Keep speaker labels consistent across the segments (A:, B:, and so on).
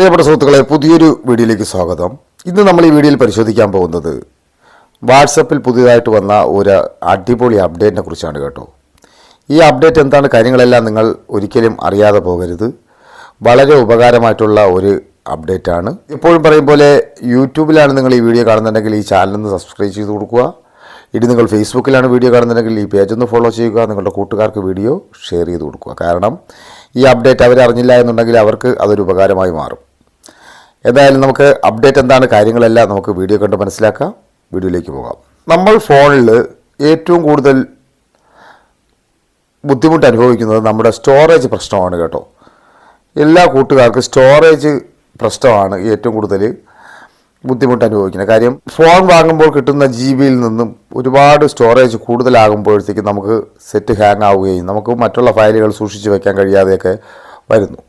A: പ്രിയപ്പെട്ട സുഹൃത്തുക്കളെ പുതിയൊരു വീഡിയോയിലേക്ക് സ്വാഗതം. ഇന്ന് നമ്മൾ ഈ വീഡിയോയിൽ പരിശോധിക്കാൻ പോകുന്നത് വാട്സപ്പിൽ പുതിയതായിട്ട് വന്ന ഒരു അടിപൊളി അപ്ഡേറ്റിനെ കുറിച്ചാണ് കേട്ടോ. ഈ അപ്ഡേറ്റ് എന്താണ് കാര്യങ്ങളെല്ലാം നിങ്ങൾ ഒരിക്കലും അറിയാതെ പോകരുത്. വളരെ ഉപകാരമായിട്ടുള്ള ഒരു അപ്ഡേറ്റാണ്. എപ്പോഴും പറയും പോലെ യൂട്യൂബിലാണ് നിങ്ങൾ ഈ വീഡിയോ കാണുന്നുണ്ടെങ്കിൽ ഈ ചാനൽ ഒന്ന് സബ്സ്ക്രൈബ് ചെയ്ത് കൊടുക്കുക. ഇനി നിങ്ങൾ ഫേസ്ബുക്കിലാണ് വീഡിയോ കാണുന്നുണ്ടെങ്കിൽ ഈ പേജ് ഒന്ന് ഫോളോ ചെയ്യുക നിങ്ങളുടെ കൂട്ടുകാർക്ക് വീഡിയോ ഷെയർ ചെയ്ത് കൊടുക്കുക. കാരണം ഈ അപ്ഡേറ്റ് അവരറിഞ്ഞില്ല എന്നുണ്ടെങ്കിൽ അവർക്ക് അതൊരു ഉപകാരമായി മാറും. എന്തായാലും നമുക്ക് അപ്ഡേറ്റ് എന്താണ് കാര്യങ്ങളെല്ലാം നമുക്ക് വീഡിയോ കണ്ട് മനസ്സിലാക്കാം. വീഡിയോയിലേക്ക് പോകാം. നമ്മൾ ഫോണിൽ ഏറ്റവും കൂടുതൽ ബുദ്ധിമുട്ട് അനുഭവിക്കുന്നത് നമ്മുടെ സ്റ്റോറേജ് പ്രശ്നമാണ് കേട്ടോ. എല്ലാ കൂട്ടുകാർക്കും സ്റ്റോറേജ് പ്രശ്നമാണ് ഏറ്റവും കൂടുതൽ ബുദ്ധിമുട്ട് അനുഭവിക്കുന്നത്. കാര്യം ഫോൺ വാങ്ങുമ്പോൾ കിട്ടുന്ന ജി ബിയിൽ നിന്നും ഒരുപാട് സ്റ്റോറേജ് കൂടുതലാകുമ്പോഴത്തേക്കും നമുക്ക് സെറ്റ് ഹാങ് ആവുകയും നമുക്ക് മറ്റുള്ള ഫയലുകൾ സൂക്ഷിച്ച് വയ്ക്കാൻ കഴിയാതെയൊക്കെ വരുന്നു.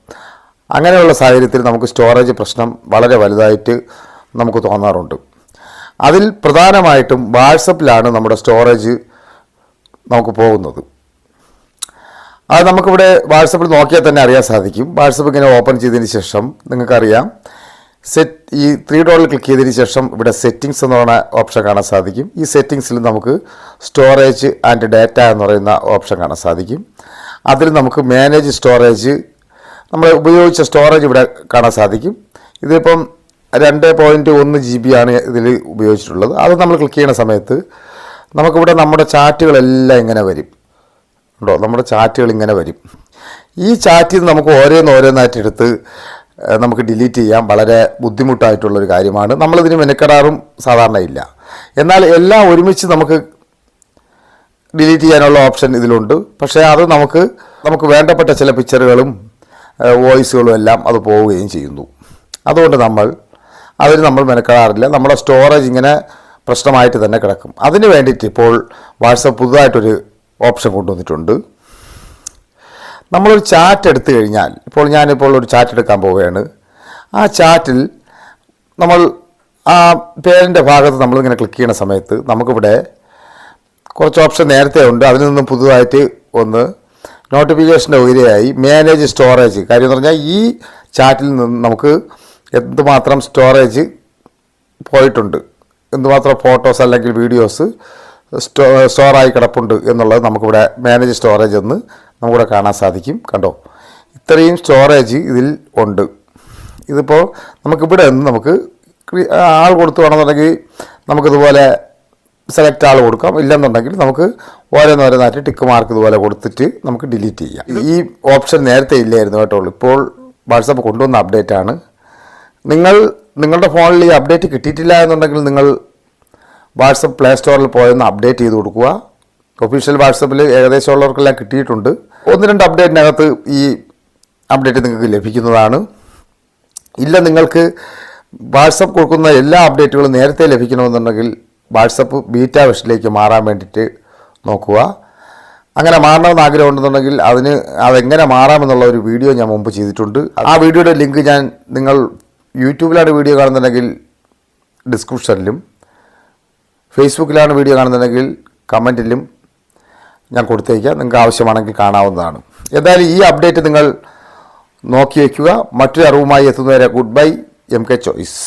A: അങ്ങനെയുള്ള സാഹചര്യത്തിൽ നമുക്ക് സ്റ്റോറേജ് പ്രശ്നം വളരെ വലുതായിട്ട് നമുക്ക് തോന്നാറുണ്ട്. അതിൽ പ്രധാനമായിട്ടും വാട്സപ്പിലാണ് നമ്മുടെ സ്റ്റോറേജ് നമുക്ക് പോകുന്നത്. അത് നമുക്കിവിടെ വാട്സപ്പിൽ നോക്കിയാൽ തന്നെ അറിയാൻ സാധിക്കും. വാട്സപ്പ് ഇങ്ങനെ ഓപ്പൺ ചെയ്തതിന് ശേഷം നിങ്ങൾക്കറിയാം. സെറ്റ് ഈ ത്രീ ഡോളിൽ ക്ലിക്ക് ചെയ്തതിന് ശേഷം ഇവിടെ സെറ്റിങ്സ് എന്ന് പറയുന്ന ഓപ്ഷൻ കാണാൻ സാധിക്കും. ഈ സെറ്റിങ്സിൽ നമുക്ക് സ്റ്റോറേജ് ആൻഡ് ഡാറ്റ എന്ന് പറയുന്ന ഓപ്ഷൻ കാണാൻ സാധിക്കും. അതിൽ നമുക്ക് മാനേജ് സ്റ്റോറേജ് നമ്മൾ ഉപയോഗിച്ച സ്റ്റോറേജ് ഇവിടെ കാണാൻ സാധിക്കും. ഇതിപ്പം രണ്ട് പോയിന്റ് ഒന്ന് ജി ബി ആണ് ഇതിൽ ഉപയോഗിച്ചിട്ടുള്ളത്. അത് നമ്മൾ ക്ലിക്ക് ചെയ്യുന്ന സമയത്ത് നമുക്കിവിടെ നമ്മുടെ ചാറ്റുകളെല്ലാം ഇങ്ങനെ വരും. ഉണ്ടോ? നമ്മുടെ ചാറ്റുകൾ ഇങ്ങനെ വരും. ഈ ചാറ്റിൽ നിന്ന് നമുക്ക് ഓരോന്ന് ഓരോന്നായിട്ട് എടുത്ത് നമുക്ക് ഡിലീറ്റ് ചെയ്യാൻ വളരെ ബുദ്ധിമുട്ടായിട്ടുള്ളൊരു കാര്യമാണ്. നമ്മളിതിന് മെനക്കെടാറും സാധാരണ ഇല്ല. എന്നാൽ എല്ലാം ഒരുമിച്ച് നമുക്ക് ഡിലീറ്റ് ചെയ്യാനുള്ള ഓപ്ഷൻ ഇതിലുണ്ട്. പക്ഷേ അത് നമുക്ക് നമുക്ക് വേണ്ടപ്പെട്ട ചില പിക്ചറുകളും വോയിസുകളും എല്ലാം അത് പോവുകയും ചെയ്യുന്നു. അതുകൊണ്ട് നമ്മൾ അതിന് നമ്മൾ മെനക്കെടാറില്ല. നമ്മുടെ സ്റ്റോറേജ് ഇങ്ങനെ പ്രശ്നമായിട്ട് തന്നെ കിടക്കും. അതിന് വേണ്ടിയിട്ട് ഇപ്പോൾ വാട്സപ്പ് പുതുതായിട്ടൊരു ഓപ്ഷൻ കൊണ്ടുവന്നിട്ടുണ്ട്. നമ്മളൊരു ചാറ്റ് എടുത്തു കഴിഞ്ഞാൽ ഇപ്പോൾ ഞാനിപ്പോൾ ഒരു ചാറ്റ് എടുക്കാൻ പോവുകയാണ്. ആ ചാറ്റിൽ നമ്മൾ ആ പേരിന്റെ ഭാഗത്ത് നമ്മളിങ്ങനെ ക്ലിക്ക് ചെയ്യുന്ന സമയത്ത് നമുക്കിവിടെ കുറച്ച് ഓപ്ഷൻ നേരത്തെ ഉണ്ട്. അതിൽ നിന്നും പുതുതായിട്ട് ഒന്ന് നോട്ടിഫിക്കേഷന്റെ ഉയരെയായി മാനേജ് സ്റ്റോറേജ് കാര്യം എന്ന് പറഞ്ഞാൽ ഈ ചാറ്റിൽ നിന്ന് നമുക്ക് എന്തുമാത്രം സ്റ്റോറേജ് പോയിട്ടുണ്ട് എന്തുമാത്രം ഫോട്ടോസ് അല്ലെങ്കിൽ വീഡിയോസ് സ്റ്റോ സ്റ്റോറായി കിടപ്പുണ്ട് എന്നുള്ളത് നമുക്കിവിടെ മാനേജ് സ്റ്റോറേജ് എന്ന് നമുക്കിവിടെ കാണാൻ സാധിക്കും. കണ്ടോ? ഇത്രയും സ്റ്റോറേജ് ഇതിൽ ഉണ്ട്. ഇതിപ്പോൾ നമുക്കിവിടെ നിന്ന് നമുക്ക് ആൾ കൊടുത്തു വേണമെന്നുണ്ടെങ്കിൽ നമുക്കിതുപോലെ സെലക്ട് ആൾ കൊടുക്കാം. ഇല്ലെന്നുണ്ടെങ്കിൽ നമുക്ക് ഓരോന്നോരോന്നായിട്ട് ടിക്ക് മാർക്ക് ഇതുപോലെ കൊടുത്തിട്ട് നമുക്ക് ഡിലീറ്റ് ചെയ്യാം. ഈ ഓപ്ഷൻ നേരത്തെ ഇല്ലായിരുന്നു കേട്ടോ ഇപ്പോൾ വാട്സപ്പ് കൊണ്ടുവന്ന അപ്ഡേറ്റ് ആണ്. നിങ്ങൾ നിങ്ങളുടെ ഫോണിൽ ഈ അപ്ഡേറ്റ് കിട്ടിയിട്ടില്ല എന്നുണ്ടെങ്കിൽ നിങ്ങൾ വാട്സപ്പ് പ്ലേ സ്റ്റോറിൽ പോയൊന്ന് അപ്ഡേറ്റ് ചെയ്ത് കൊടുക്കുക. ഒഫീഷ്യൽ വാട്സപ്പിൽ ഏകദേശം ഉള്ളവർക്കെല്ലാം കിട്ടിയിട്ടുണ്ട്. ഒന്ന് രണ്ട് അപ്ഡേറ്റിനകത്ത് ഈ അപ്ഡേറ്റ് നിങ്ങൾക്ക് ലഭിക്കുന്നതാണ്. ഇല്ല നിങ്ങൾക്ക് വാട്സപ്പ് കൊടുക്കുന്ന എല്ലാ അപ്ഡേറ്റുകളും നേരത്തെ ലഭിക്കണമെന്നുണ്ടെങ്കിൽ വാട്സപ്പ് ബീറ്റ വെഷനിലേക്ക് മാറാൻ വേണ്ടിയിട്ട് നോക്കുക. അങ്ങനെ മാറണമെന്ന് ആഗ്രഹം ഉണ്ടെന്നുണ്ടെങ്കിൽ അതിന് അതെങ്ങനെ മാറാമെന്നുള്ള ഒരു വീഡിയോ ഞാൻ മുമ്പ് ചെയ്തിട്ടുണ്ട്. ആ വീഡിയോയുടെ ലിങ്ക് ഞാൻ നിങ്ങൾ യൂട്യൂബിലാണ് വീഡിയോ കാണുന്നുണ്ടെങ്കിൽ ഡിസ്ക്രിപ്ഷനിലും ഫേസ്ബുക്കിലാണ് വീഡിയോ കാണുന്നുണ്ടെങ്കിൽ കമന്റിലും ഞാൻ കൊടുത്തേക്കാം. നിങ്ങൾക്ക് ആവശ്യമാണെങ്കിൽ കാണാവുന്നതാണ്. എന്തായാലും ഈ അപ്ഡേറ്റ് നിങ്ങൾ നോക്കി വയ്ക്കുക. മറ്റൊരു അറിവുമായി എത്തുന്നവരെ good bye. M K choice.